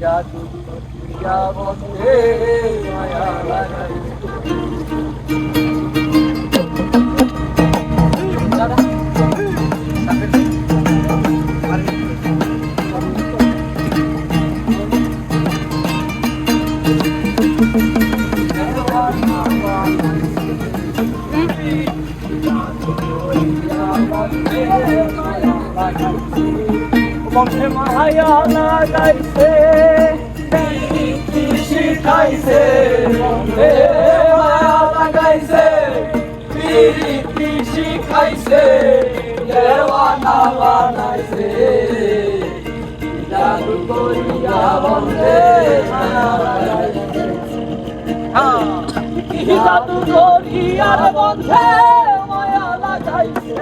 জাদু করিয়া বন্ধে মায়া লাগাইছে বন্ধে মায়া লাগাইছে প্রীতি শিখাইছে বন্ধে মায়া লাগাইছে প্রীতি শিখাইছে দেওয়ানা বানাইছে। জাদু করিয়া বন্ধে কি জাদু করিয়ার বন্ধে মায়া লাগাইছে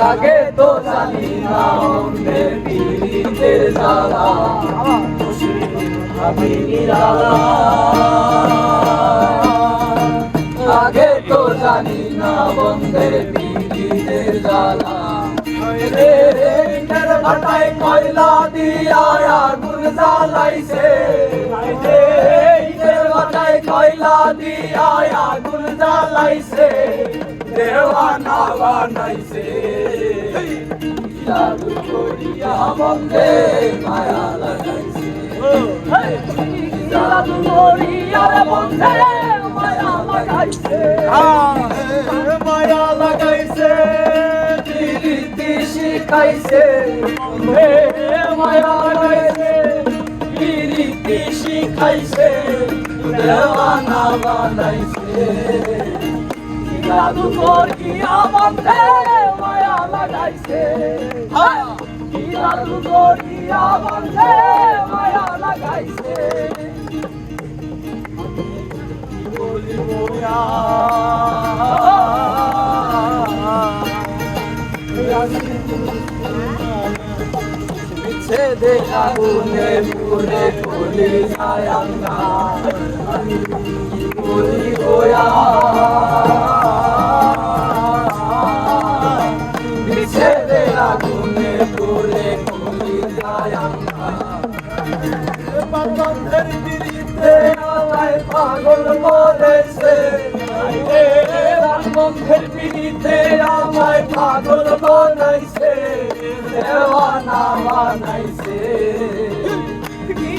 লাগে তো জানি না অন্ধের পীড়িতের জ্বালা। আমি নিরালা। আগে তো জানি না বন্ধের পীড়িতের জ্বালা। ভাটায় কয়লা দিয়া আগুন দিয়া আগুন জ্বালাইছে দেওয়ানা বানাইছে। জাদু করিয়া বন্ধে মায়া লাগাইছে। জাদু করিয়া বন্ধে মায়া লাগাইছে। মায়া লাগাইছে প্রীতি শিখাইছে। মায়া লাগাইছে প্রীতি শিখাইছে। দেওয়ানা বানাইছে জাদু করিয়া বন্ধে মায়া লাগাইছে কি বন্ধে মায়া ছেদে আগুনে পুরে পুলি যায় পাগল করেছে বন্ধের বিরিতে আমায় পাগল বানাইছে দেওয়ানা বানাইছে।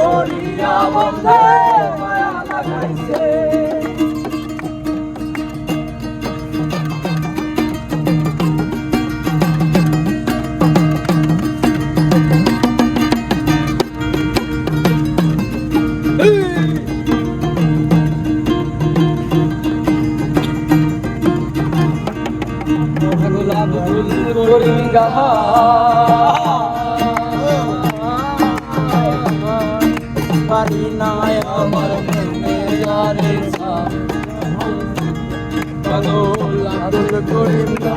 করিয়া বন্ধে